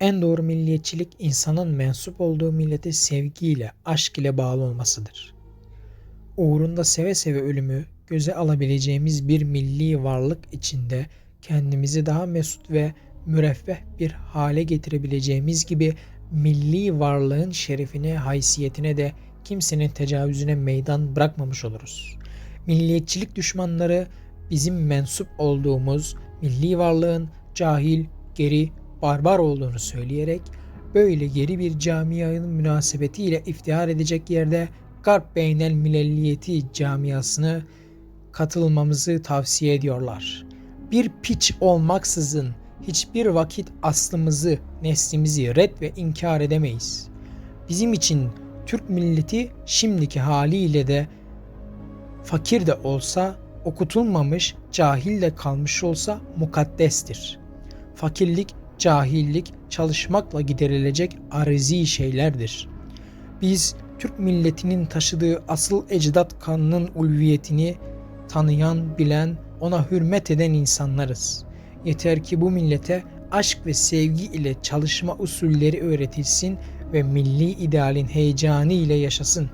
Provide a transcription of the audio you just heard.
En doğru milliyetçilik insanın mensup olduğu millete sevgiyle, aşk ile bağlı olmasıdır. Uğrunda seve seve ölümü göze alabileceğimiz bir milli varlık içinde kendimizi daha mesut ve müreffeh bir hale getirebileceğimiz gibi milli varlığın şerefine, haysiyetine de kimsenin tecavüzüne meydan bırakmamış oluruz. Milliyetçilik düşmanları bizim mensup olduğumuz milli varlığın cahil, geri, barbar olduğunu söyleyerek böyle geri bir camianın münasebetiyle iftihar edecek yerde Garp Beynel Milliyeti camiasını katılmamızı tavsiye ediyorlar. Bir piç olmaksızın hiçbir vakit aslımızı, neslimizi red ve inkar edemeyiz. Bizim için Türk milleti şimdiki haliyle de fakir de olsa, okutulmamış, cahil de kalmış olsa mukaddestir. Fakirlik, cahillik çalışmakla giderilecek arizi şeylerdir. Biz Türk milletinin taşıdığı asıl ecdat kanının ulviyetini tanıyan, bilen, ona hürmet eden insanlarız. Yeter ki bu millete aşk ve sevgi ile çalışma usulleri öğretilsin ve milli idealin heyecanı ile yaşasın.